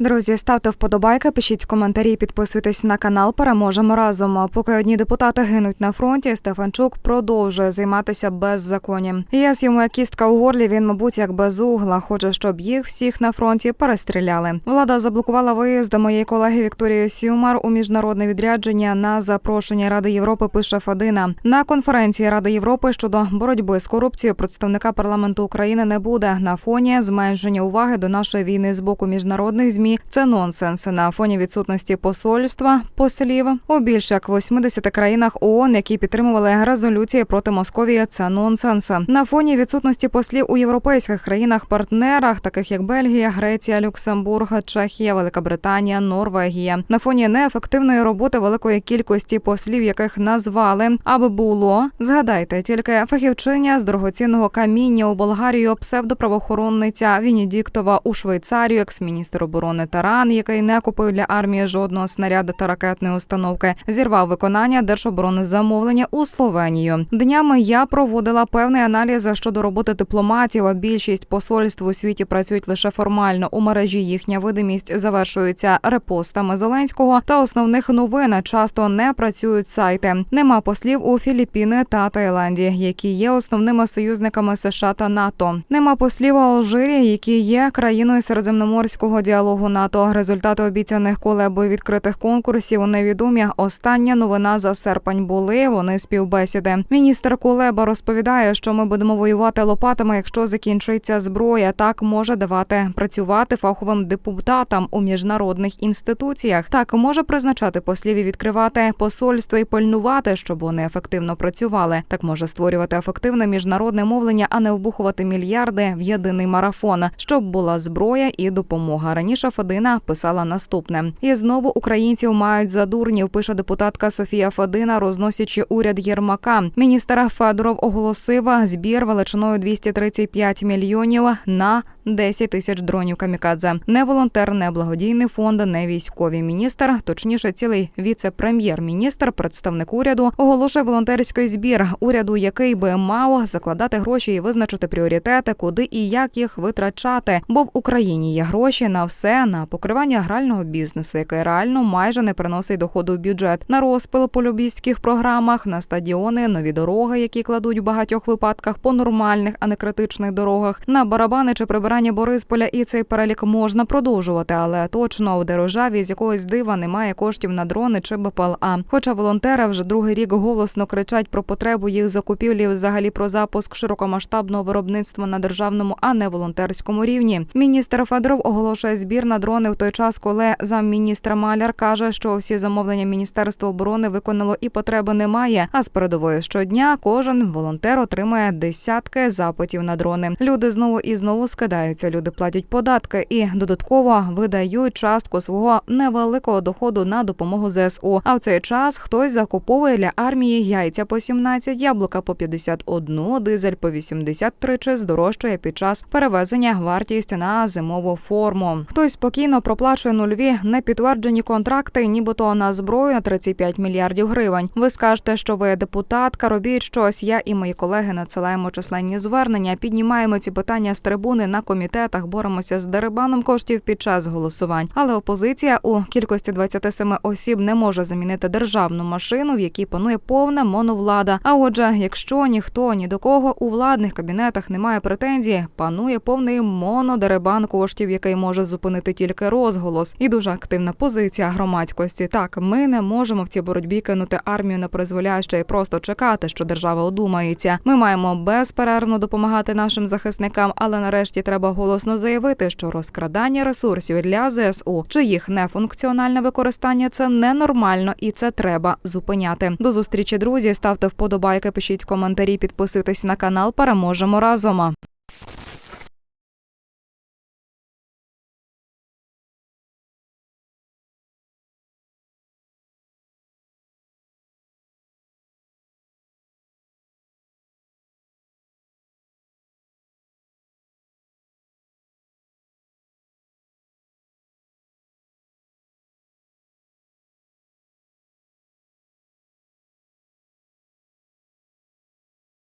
Друзі, ставте вподобайки, пишіть коментарі, підписуйтесь на канал. Переможемо разом. Поки одні депутати гинуть на фронті, Стефанчук продовжує займатися беззаконням. Яс йому як кістка у горлі. Він, мабуть, як без угла. Хоче, щоб їх всіх на фронті перестріляли. Влада заблокувала виїзд моєї колеги Вікторії Сюмар у міжнародне відрядження на запрошення Ради Європи. Пише Фадина на конференції Ради Європи щодо боротьби з корупцією. Представника парламенту України не буде на фоні зменшення уваги до нашої війни з боку міжнародних змі. Це нонсенс на фоні відсутності посольства послів у більше як 80 країнах ООН, які підтримували резолюції проти Московії. Це нонсенс на фоні відсутності послів у європейських країнах-партнерах, таких як Бельгія, Греція, Люксембург, Чехія, Велика Британія, Норвегія. На фоні неефективної роботи великої кількості послів, яких назвали аби було. Згадайте тільки фахівчиня з дорогоцінного каміння у Болгарію, псевдоправоохоронниця Вінідіктова у Швейцарію, екс-міністр оборони Таран, який не купив для армії жодного снаряда та ракетної установки, зірвав виконання держоборони замовлення у Словенію. Днями я проводила певний аналіз щодо роботи дипломатів. а Більшість посольств у світі працюють лише формально. У мережі їхня видимість завершується репостами Зеленського та основних новин. Часто не працюють сайти. Нема послів у Філіппіни та Таїланді, які є основними союзниками США та НАТО. Нема послів у Алжирі, які є країною середземноморського діалогу НАТО. Результати обіцяних колебо відкритих конкурсів невідомі. Остання новина за серпень були. Вони співбесіди. Міністр Кулеба розповідає, що ми будемо воювати лопатами, якщо закінчиться зброя. Так може давати працювати фаховим депутатам у міжнародних інституціях. Так може призначати послів і відкривати посольство і пильнувати, щоб вони ефективно працювали. Так може створювати ефективне міжнародне мовлення, а не вбухувати мільярди в єдиний марафон, щоб була зброя і допомога. Раніше Федина писала наступне: і знову українців мають за дурнів. Пише депутатка Софія Федина, розносячи уряд Єрмака. Міністр Федоров оголосив збір величиною 235 мільйонів на 10 тисяч дронів камікадзе. Не волонтер, не благодійний фонд, не військовий міністр, точніше, цілий віце-прем'єр-міністр, представник уряду, оголошує волонтерський збір уряду, який би мав закладати гроші і визначити пріоритети, куди і як їх витрачати. Бо в Україні є гроші на все на покривання грального бізнесу, який реально майже не приносить доходу в бюджет, на розпил по лобістських програмах, на стадіони, нові дороги, які кладуть в багатьох випадках по нормальних, а не критичних дорогах, на барабани чи прибирання Борисполя. І цей перелік можна продовжувати, але точно у дерожаві з якогось дива немає коштів на дрони чи БПЛА. Хоча волонтери вже другий рік голосно кричать про потребу їх закупівлі, взагалі про запуск широкомасштабного виробництва на державному, а не волонтерському рівні. Міністр Федоров оголошує збір на дрони в той час, коли замміністра Маляр каже, що всі замовлення Міністерства оборони виконало і потреби немає. А з передової щодня кожен волонтер отримує десятки запитів на дрони. Люди знову і знову скидаються. Люди платять податки і додатково видають частку свого невеликого доходу на допомогу ЗСУ. А в цей час хтось закуповує для армії яйця по 17, яблука по 51, дизель по 83 чи здорожчує під час перевезення вартість на зимову форму. Хтось спокійно проплачує нульові непідтверджені контракти, нібито на зброю на 35 мільярдів гривень. Ви скажете, що ви депутатка, робіть щось. Я і мої колеги надсилаємо численні звернення, піднімаємо ці питання з трибуни на комітетах, боремося з дерибаном коштів під час голосувань. Але опозиція у кількості 27 осіб не може замінити державну машину, в якій панує повна моновлада. А отже, якщо ніхто ні до кого у владних кабінетах не має претензії, панує повний монодерибан коштів, який може зупинити тільки розголос, і дуже активна позиція громадськості. Так, ми не можемо в цій боротьбі кинути армію на призволяще і просто чекати, що держава одумається. Ми маємо безперервно допомагати нашим захисникам, але нарешті треба голосно заявити, що розкрадання ресурсів для ЗСУ чи їх нефункціональне використання це ненормально і це треба зупиняти. До зустрічі, друзі. Ставте вподобайки, пишіть коментарі, підписуйтесь на канал. Переможемо разом.